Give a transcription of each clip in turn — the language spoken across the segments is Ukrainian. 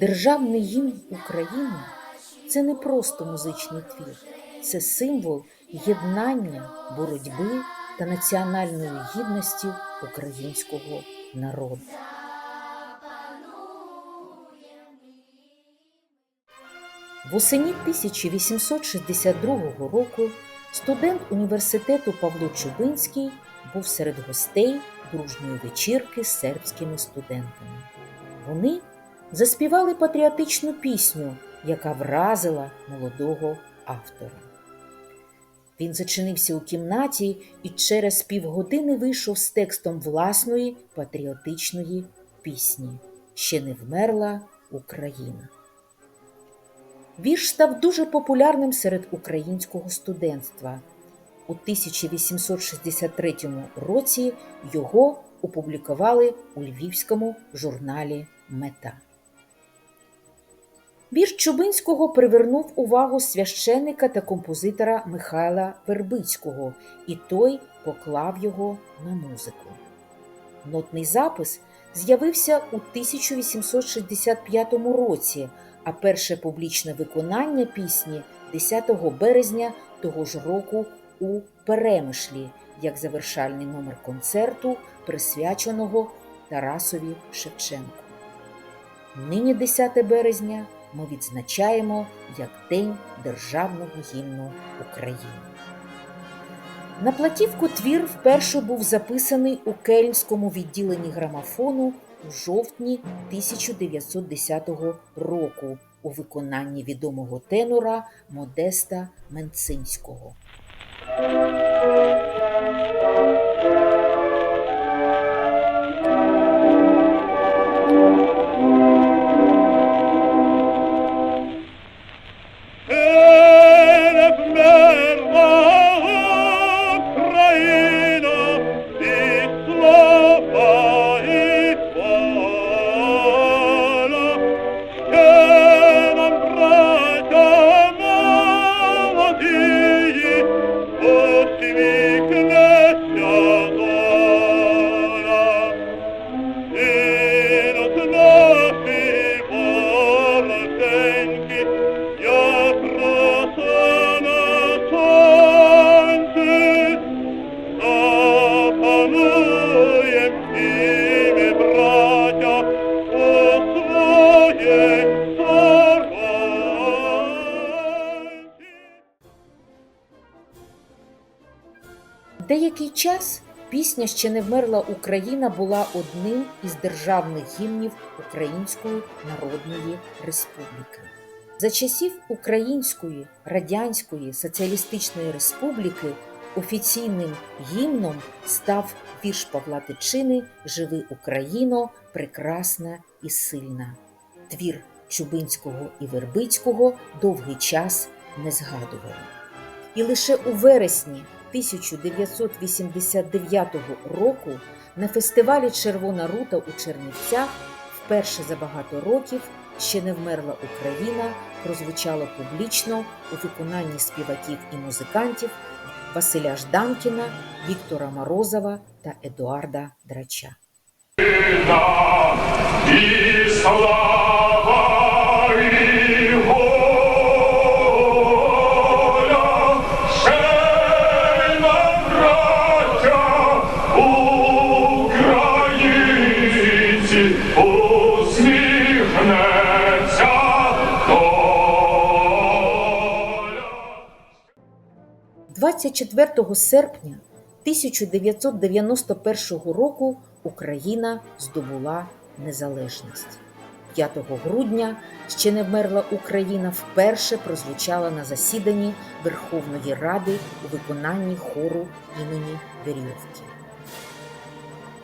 Державний гімн України це не просто музичний твір, це символ єднання, боротьби та національної гідності українського народу. Восені 1862 року студент університету Павло Чубинський був серед гостей дружньої вечірки з сербськими студентами. Вони заспівали патріотичну пісню, яка вразила молодого автора. Він зачинився у кімнаті і через півгодини вийшов з текстом власної патріотичної пісні Ще не вмерла Україна. Вірш став дуже популярним серед українського студентства. У 1863 році його опублікували у львівському журналі Мета. Вірш Чубинського привернув увагу священика та композитора Михайла Вербицького, і той поклав його на музику. Нотний запис з'явився у 1865 році, а перше публічне виконання пісні 10 березня того ж року у Перемишлі як завершальний номер концерту, присвяченого Тарасові Шевченку. Нині 10 березня ми відзначаємо як День Державного гімну України. На платівку твір вперше був записаний у Кельнському відділенні грамофону у жовтні 1910 року у виконанні відомого тенора Модеста Менцинського. Деякий час пісня Ще не вмерла Україна була одним із державних гімнів Української Народної Республіки. За часів Української Радянської Соціалістичної Республіки офіційним гімном став вірш Павла Тичини Живи Україно, прекрасна і сильна. Твір Чубинського і Вербицького довгий час не згадували. І лише у вересні 1989 року на фестивалі Червона рута у Чернівцях вперше за багато років ще не вмерла Україна прозвучало публічно у виконанні співаків і музикантів Василя Жданкіна, Віктора Морозова та Едуарда Драча. 24 серпня 1991 року Україна здобула незалежність. 5 грудня ще не вмерла Україна вперше прозвучала на засіданні Верховної Ради у виконанні хору імені Верьовки.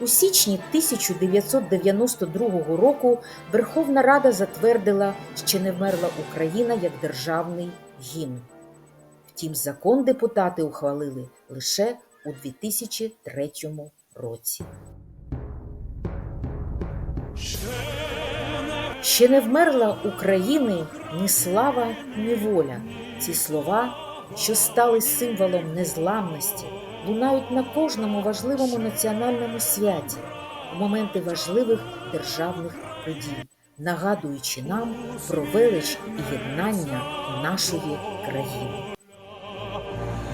У січні 1992 року Верховна Рада затвердила ще не вмерла Україна як державний гімн. Втім, закон депутати ухвалили лише у 2003 році. Ще не вмерла України ні слава, ні воля. Ці слова, що стали символом незламності, лунають на кожному важливому національному святі, у моменти важливих державних подій, нагадуючи нам про велич і єднання нашої країни.